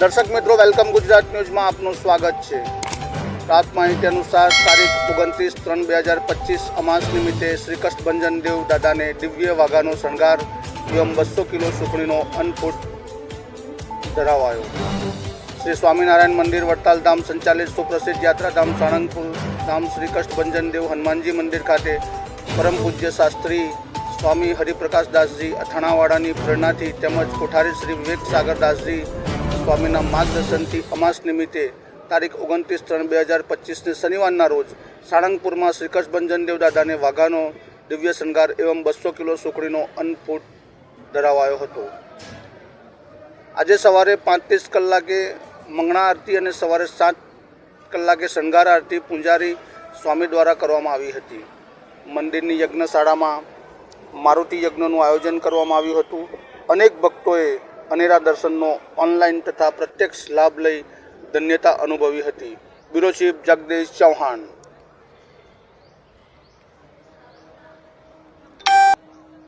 દર્શક મિત્રો, વેલકમ ગુજરાત ન્યૂઝમાં આપનું સ્વાગત છે. પ્રાપ્ત માહિતી અનુસાર તારીખ ઓગણત્રીસ ત્રણ બે હજાર પચીસ અમાસ નિમિત્તે શ્રી કષ્ટભંજન દેવ દાદાને દિવ્ય વાઘાનો શણગાર એવં બસો કિલો સુખડીનો અન્નફૂટ ધરાવાયો. શ્રી સ્વામિનારાયણ મંદિર વડતાલ ધામ સંચાલિત સુપ્રસિદ્ધ યાત્રાધામ સાણંદપુર ધામ શ્રી કષ્ટભંજન દેવ હનુમાનજી મંદિર ખાતે પરમ પૂજ્ય શાસ્ત્રી સ્વામી હરિપ્રકાશદાસજી અથાણાવાડાની પ્રેરણાથી તેમજ કોઠારી શ્રી વિવેક સાગરદાસજી સ્વામીના માર્ગદર્શનથી અમાસ નિમિત્તે તારીખ ઓગણત્રીસ ત્રણ બે હજાર પચીસને શનિવારના રોજ સાળંગપુરમાં શ્રી કચ્છભંજનદેવ દાદાને વાઘાનો દિવ્ય શણગાર એવં બસો કિલો સુખડીનો અન્નફૂટ ધરાવાયો હતો. આજે સવારે પાંત્રીસ કલાકે મંગળા આરતી અને સવારે સાત કલાકે શણગાર આરતી પૂંજારી સ્વામી દ્વારા કરવામાં આવી હતી. મંદિરની યજ્ઞશાળામાં મારુતિ યજ્ઞનું આયોજન કરવામાં આવ્યું હતું. અનેક ભક્તોએ અનેરા દર્શનનો ઓનલાઈન તથા પ્રત્યક્ષ લાભ લઈ ધન્યતા અનુભવી હતી. Bureau chief Jagdish Chauhan